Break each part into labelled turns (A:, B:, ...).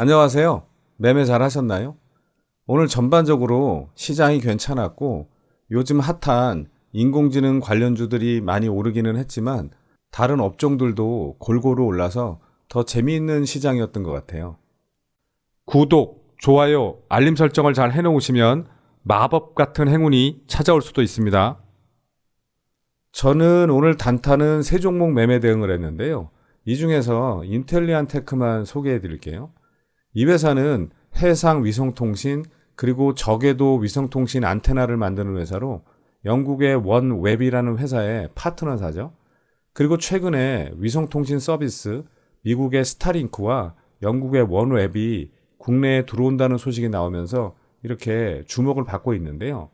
A: 안녕하세요. 매매 잘 하셨나요? 오늘 전반적으로 시장이 괜찮았고 요즘 핫한 인공지능 관련주들이 많이 오르기는 했지만 다른 업종들도 골고루 올라서 더 재미있는 시장이었던 것 같아요. 구독, 좋아요, 알림 설정을 잘 해놓으시면 마법 같은 행운이 찾아올 수도 있습니다. 저는 오늘 단타는 세 종목 매매 대응을 했는데요. 이 중에서 인텔리안 테크만 소개해 드릴게요. 이 회사는 해상 위성통신 그리고 저궤도 위성통신 안테나를 만드는 회사로 영국의 원웹이라는 회사의 파트너사죠. 그리고 최근에 위성통신 서비스 미국의 스타링크와 영국의 원웹이 국내에 들어온다는 소식이 나오면서 이렇게 주목을 받고 있는데요.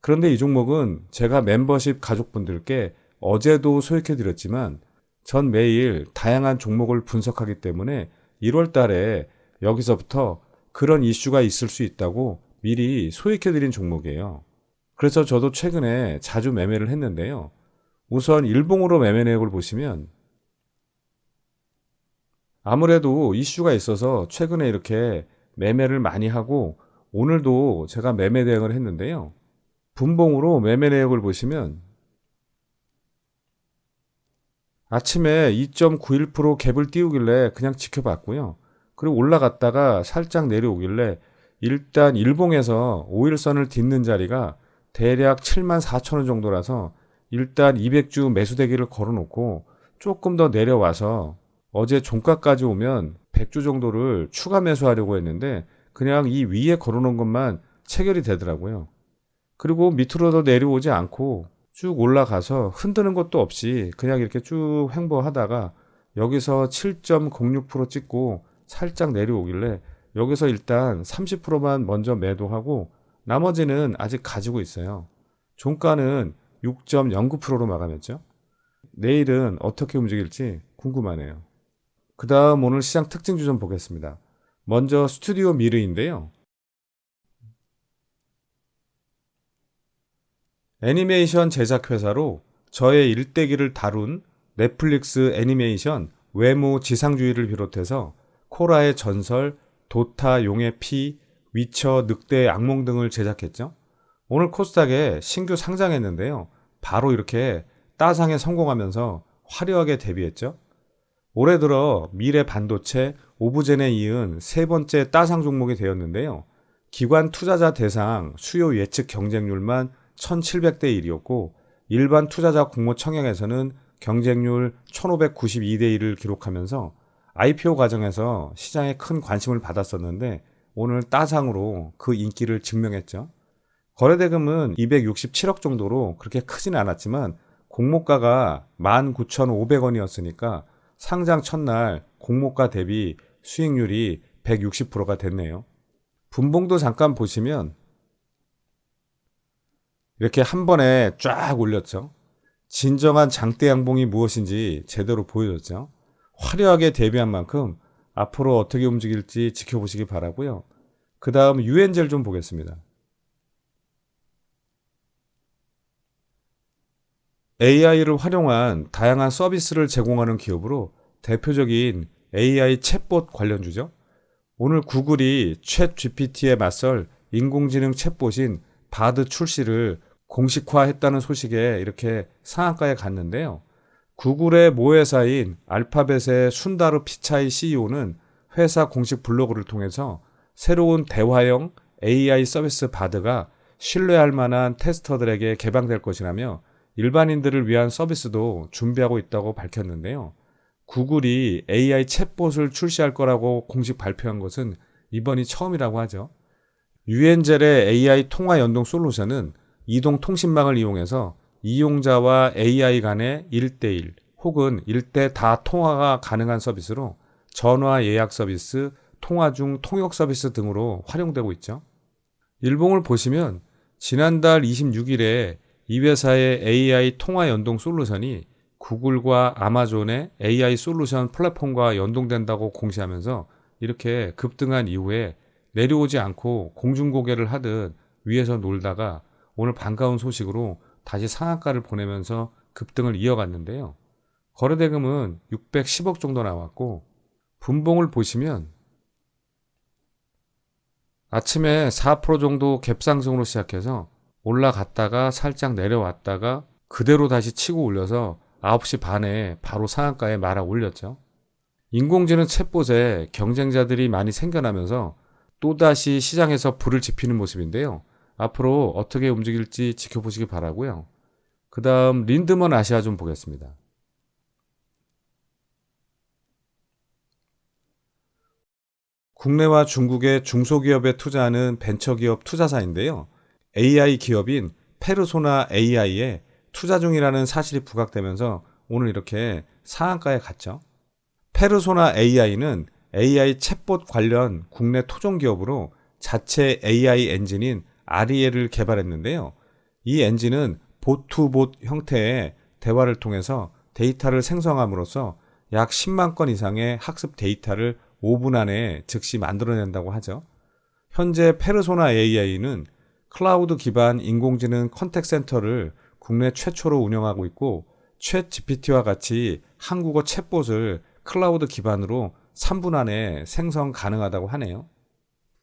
A: 그런데 이 종목은 제가 멤버십 가족분들께 어제도 소개해 드렸지만 전 매일 다양한 종목을 분석하기 때문에 1월 달에 여기서부터 그런 이슈가 있을 수 있다고 미리 소개해 드린 종목이에요. 그래서 저도 최근에 자주 매매를 했는데요. 우선 일봉으로 매매 내역을 보시면 아무래도 이슈가 있어서 최근에 이렇게 매매를 많이 하고 오늘도 제가 매매 대응을 했는데요. 분봉으로 매매 내역을 보시면 아침에 2.91% 갭을 띄우길래 그냥 지켜봤고요. 그리고 올라갔다가 살짝 내려오길래 일단 일봉에서 5일선을 딛는 자리가 대략 7만 4천 원 정도라서 일단 200주 매수대기를 걸어놓고 조금 더 내려와서 어제 종가까지 오면 100주 정도를 추가 매수하려고 했는데 그냥 이 위에 걸어놓은 것만 체결이 되더라고요. 그리고 밑으로 도 내려오지 않고 쭉 올라가서 흔드는 것도 없이 그냥 이렇게 쭉 횡보하다가 여기서 7.06% 찍고 살짝 내려오길래 여기서 일단 30%만 먼저 매도하고 나머지는 아직 가지고 있어요. 종가는 6.09%로 마감했죠. 내일은 어떻게 움직일지 궁금하네요. 그 다음 오늘 시장 특징주 좀 보겠습니다. 먼저 스튜디오 미르인데요. 애니메이션 제작 회사로 저의 일대기를 다룬 넷플릭스 애니메이션 외모 지상주의를 비롯해서 코라의 전설, 도타 용의 피, 위쳐 늑대의 악몽 등을 제작했죠. 오늘 코스닥에 신규 상장했는데요. 바로 이렇게 따상에 성공하면서 화려하게 데뷔했죠. 올해 들어 미래 반도체, 오브젠에 이은 세 번째 따상 종목이 되었는데요. 기관 투자자 대상 수요 예측 경쟁률만 1700대 1이었고 일반 투자자 공모 청약에서는 경쟁률 1592대 1을 기록하면서 IPO 과정에서 시장에 큰 관심을 받았었는데 오늘 따상으로 그 인기를 증명했죠. 거래대금은 267억 정도로 그렇게 크진 않았지만 공모가가 19,500원이었으니까 상장 첫날 공모가 대비 수익률이 160%가 됐네요. 분봉도 잠깐 보시면 이렇게 한 번에 쫙 올렸죠. 진정한 장대 양봉이 무엇인지 제대로 보여줬죠. 화려하게 데뷔한 만큼 앞으로 어떻게 움직일지 지켜보시기 바라고요. 그 다음 유엔젤 좀 보겠습니다. AI를 활용한 다양한 서비스를 제공하는 기업으로 대표적인 AI 챗봇 관련주죠. 오늘 구글이 챗 GPT에 맞설 인공지능 챗봇인 바드 출시를 공식화했다는 소식에 이렇게 상한가에 갔는데요. 구글의 모회사인 알파벳의 순다르 피차이 CEO는 회사 공식 블로그를 통해서 새로운 대화형 AI 서비스 바드가 신뢰할 만한 테스터들에게 개방될 것이라며 일반인들을 위한 서비스도 준비하고 있다고 밝혔는데요. 구글이 AI 챗봇을 출시할 거라고 공식 발표한 것은 이번이 처음이라고 하죠. 유엔젤의 AI 통화 연동 솔루션은 이동 통신망을 이용해서 이용자와 AI 간의 1대1 혹은 1대 다 통화가 가능한 서비스로 전화 예약 서비스, 통화 중 통역 서비스 등으로 활용되고 있죠. 일봉을 보시면 지난달 26일에 이 회사의 AI 통화 연동 솔루션이 구글과 아마존의 AI 솔루션 플랫폼과 연동된다고 공시하면서 이렇게 급등한 이후에 내려오지 않고 공중고개를 하듯 위에서 놀다가 오늘 반가운 소식으로 다시 상한가를 보내면서 급등을 이어갔는데요. 거래대금은 610억 정도 나왔고 분봉을 보시면 아침에 4% 정도 갭상승으로 시작해서 올라갔다가 살짝 내려왔다가 그대로 다시 치고 올려서 9시 반에 바로 상한가에 말아 올렸죠. 인공지능 챗봇에 경쟁자들이 많이 생겨나면서 또다시 시장에서 불을 지피는 모습인데요. 앞으로 어떻게 움직일지 지켜보시기 바라고요. 그 다음 린드먼 아시아 좀 보겠습니다. 국내와 중국의 중소기업에 투자하는 벤처기업 투자사인데요. AI 기업인 페르소나 AI에 투자 중이라는 사실이 부각되면서 오늘 이렇게 상한가에 갔죠. 페르소나 AI는 AI 챗봇 관련 국내 토종 기업으로 자체 AI 엔진인 아리에를 개발했는데요. 이 엔진은 보투봇 형태의 대화를 통해서 데이터를 생성함으로써 약 10만 건 이상의 학습 데이터를 5분 안에 즉시 만들어낸다고 하죠. 현재 페르소나 AI는 클라우드 기반 인공지능 컨택 센터를 국내 최초로 운영하고 있고 챗 GPT와 같이 한국어 챗봇을 클라우드 기반으로 3분 안에 생성 가능하다고 하네요.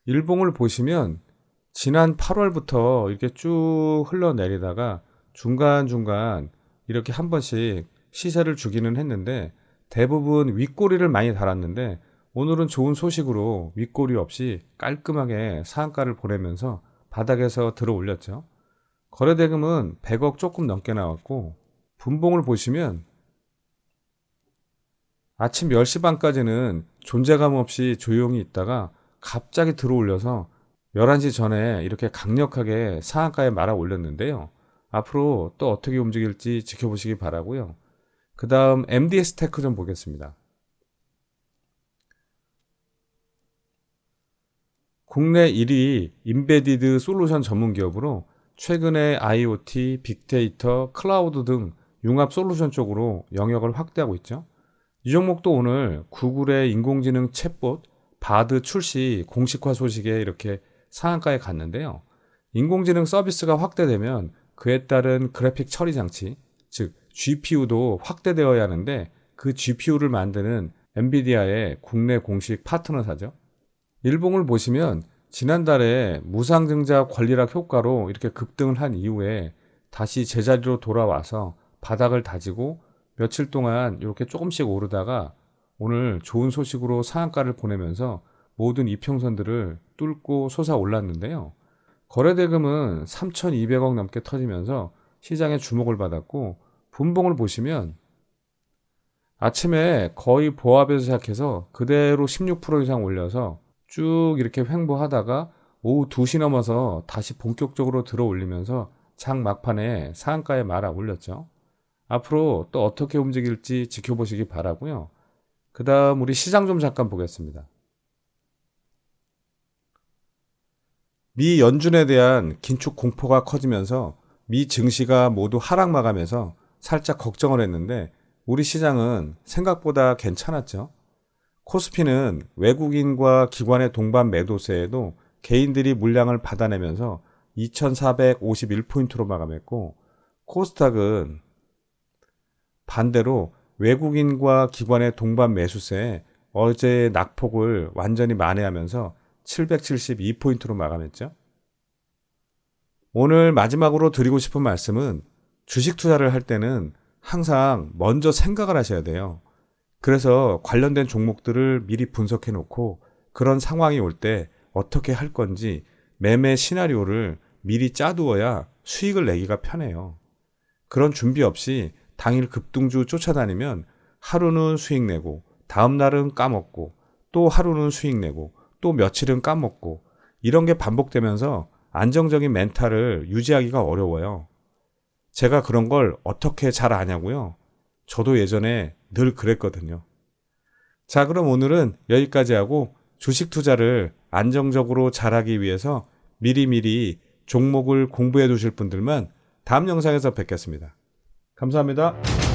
A: 일봉을 보시면 지난 8월부터 이렇게 쭉 흘러내리다가 중간중간 이렇게 한 번씩 시세를 주기는 했는데 대부분 윗꼬리를 많이 달았는데 오늘은 좋은 소식으로 윗꼬리 없이 깔끔하게 상한가를 보내면서 바닥에서 들어 올렸죠. 거래대금은 100억 조금 넘게 나왔고 분봉을 보시면 아침 10시 반까지는 존재감 없이 조용히 있다가 갑자기 들어 올려서 11시 전에 이렇게 강력하게 상한가에 말아 올렸는데요. 앞으로 또 어떻게 움직일지 지켜보시기 바라고요. 그 다음 MDS 테크 좀 보겠습니다. 국내 1위 인베디드 솔루션 전문 기업으로 최근에 IoT, 빅데이터, 클라우드 등 융합 솔루션 쪽으로 영역을 확대하고 있죠. 이 종목도 오늘 구글의 인공지능 챗봇 바드 출시 공식화 소식에 이렇게 상한가에 갔는데요. 인공지능 서비스가 확대되면 그에 따른 그래픽 처리 장치, 즉 GPU도 확대되어야 하는데 그 GPU를 만드는 엔비디아의 국내 공식 파트너사죠. 일봉을 보시면 지난달에 무상증자 권리락 효과로 이렇게 급등을 한 이후에 다시 제자리로 돌아와서 바닥을 다지고 며칠 동안 이렇게 조금씩 오르다가 오늘 좋은 소식으로 상한가를 보내면서 모든 이평선들을 뚫고 솟아 올랐는데요. 거래대금은 3,200억 넘게 터지면서 시장에 주목을 받았고 분봉을 보시면 아침에 거의 보합에서 시작해서 그대로 16% 이상 올려서 쭉 이렇게 횡보하다가 오후 2시 넘어서 다시 본격적으로 들어 올리면서 장 막판에 상한가에 말아 올렸죠. 앞으로 또 어떻게 움직일지 지켜보시기 바라고요. 그 다음 우리 시장 좀 잠깐 보겠습니다. 미 연준에 대한 긴축 공포가 커지면서 미 증시가 모두 하락 마감해서 살짝 걱정을 했는데 우리 시장은 생각보다 괜찮았죠. 코스피는 외국인과 기관의 동반 매도세에도 개인들이 물량을 받아내면서 2451포인트로 마감했고 코스닥은 반대로 외국인과 기관의 동반 매수세에 어제 낙폭을 완전히 만회하면서 772포인트로 마감했죠. 오늘 마지막으로 드리고 싶은 말씀은 주식 투자를 할 때는 항상 먼저 생각을 하셔야 돼요. 그래서 관련된 종목들을 미리 분석해 놓고 그런 상황이 올 때 어떻게 할 건지 매매 시나리오를 미리 짜두어야 수익을 내기가 편해요. 그런 준비 없이 당일 급등주 쫓아다니면 하루는 수익 내고 다음 날은 까먹고 또 하루는 수익 내고 또 며칠은 까먹고 이런 게 반복되면서 안정적인 멘탈을 유지하기가 어려워요. 제가 그런 걸 어떻게 잘 아냐고요? 저도 예전에 늘 그랬거든요. 자, 그럼 오늘은 여기까지 하고 주식 투자를 안정적으로 잘하기 위해서 미리미리 종목을 공부해 두실 분들만 다음 영상에서 뵙겠습니다. 감사합니다.